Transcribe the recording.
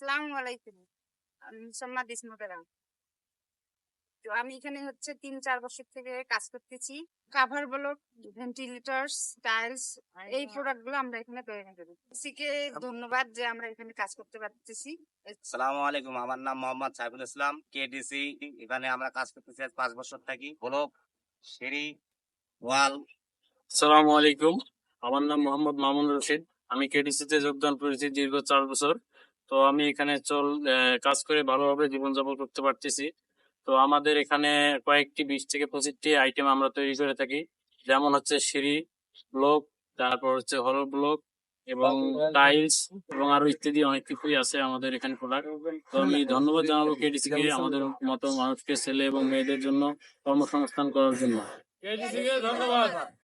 আসসালামু আলাইকুম। আমি মুসাম্মদ ইসমুদ্দারা তো আমি এখানে হচ্ছে তিন চার বছর থেকে কাজ করতেছি। কাভার ব্লক ভেন্টিলেটরস টাইলস এই প্রোডাক্টগুলো আমরা এখানে তৈরি করি সিকে ধন্যবাদ যে আমরা এখানে কাজ করতে পারতেছি। সালামু আলাইকুম আমার নাম মোহাম্মদ সাইফুল ইসলাম কেডিসি এখানে আমরা কাজ করতেছি আজ পাঁচ বছর থাকি। ব্লক সিঁড়ি ওয়াল। সালামু আলাইকুম আমার নাম মোহাম্মদ মামুন রশিদ। আমি কেডিসিতে যোগদান করেছি দীর্ঘ চার বছর। তো আমি এখানে চল কাজ করে ভালোভাবে জীবনযাপন করতে পারতেছি। তো আমাদের এখানে কয়েকটি বিশ থেকে পঁচিশটি আইটেম আমরা তৈরি করে থাকি। যেমন হচ্ছে সিঁড়ি, ব্লক, তারপর হচ্ছে হল ব্লক এবং টাইলস এবং আরও ইত্যাদি অনেক কিছুই আছে আমাদের এখানে প্রোডাক্ট তো আমি ধন্যবাদ জানাব আমাদের মতো মানুষকে, ছেলে এবং মেয়েদের জন্য কর্মসংস্থান করার জন্য। ধন্যবাদ।